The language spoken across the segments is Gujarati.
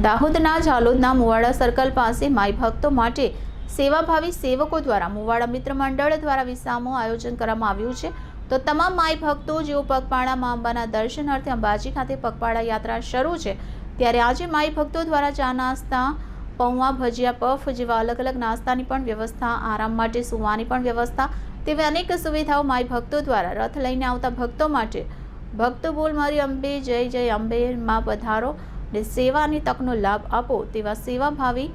દાહોદના ઝાલોદના મુવાડા સર્કલ પાસે માઈ ભક્તો માટે સેવાભાવી સેવકો દ્વારા મુવાડા મિત્ર મંડળ દ્વારા વિસામો આયોજન કરવામાં આવ્યું છે. તો તમામ માઈ ભક્તો, જેઓ પગપાળા મા અંબાના દર્શન અર્થે અંબાજી ખાતે પગપાળા યાત્રા શરૂ છે, ત્યારે આજે માઈ ભક્તો દ્વારા ચા નાસ્તા પૌવા ભજીયા, પફ જેવા અલગ અલગ નાસ્તાની પણ વ્યવસ્થા, આરામ માટે સુવાની પણ વ્યવસ્થા તેવી અનેક સુવિધાઓ માઈ ભક્તો દ્વારા રથ લઈને આવતા ભક્તો માટે. ભક્તો બોલ મારી અંબે, જય જય અંબે, માં પધારો. ને સેવાની તકનો લાભ આપો તેવા સેવાભાવી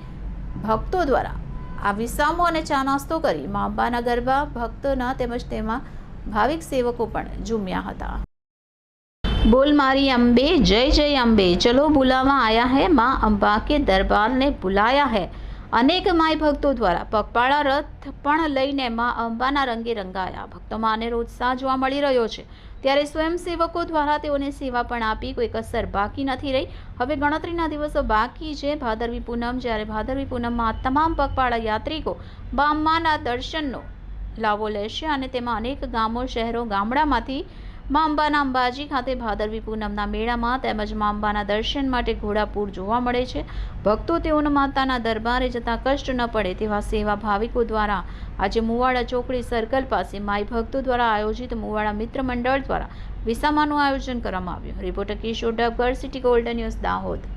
ભક્તો દ્વારા. આ વિસામો અને ચા નાસ્તો કરી મા અંબાના ગરબા ભક્તોના તેમજ તેમાં ભાવિક સેવકો પણ ઝૂમ્યા હતા. બોલ મારી અંબે, જય જય અંબે. ચલો બુલાવા આયા હૈ માં અંબા કે દરબારને બુલાયા હૈ. અનેક માય ભક્તો દ્વારા પગપાળા રથ પણ લઈને મા અંબાના રંગે રંગાયા. ભક્તોમાં અનેરો ઉત્સાહ જોવા મળી રહ્યો છે. ત્યારે સ્વયંસેવકો દ્વારા તેઓને સેવા પણ આપી કોઈ કસર બાકી નથી રહી. હવે ગણતરીના દિવસો બાકી છે. ભાદરવી પૂનમ, જ્યારે ભાદરવી પૂનમમાં તમામ પગપાળા યાત્રિકો બા અંબાના દર્શનનો લાવો લેશે અને તેમાં અનેક ગામો, શહેરો, ગામડામાંથી મા અંબાના અંબાજી ખાતે ભાદરવી પૂનમના મેળામાં તેમજ મા અંબાના દર્શન માટે ઘોડાપૂર જોવા મળે છે. ભક્તો તેઓના માતાના દરબારે જતાં કષ્ટ ન પડે તેવા સેવા ભાવિકો દ્વારા આજે મુવાડા ચોકડી સર્કલ પાસે માઈ ભક્તો દ્વારા આયોજિત મુવાડા મિત્ર મંડળ દ્વારા વિસામાનું આયોજન કરવામાં આવ્યું. Reporter Kishor Dabgar city golden news Dahod.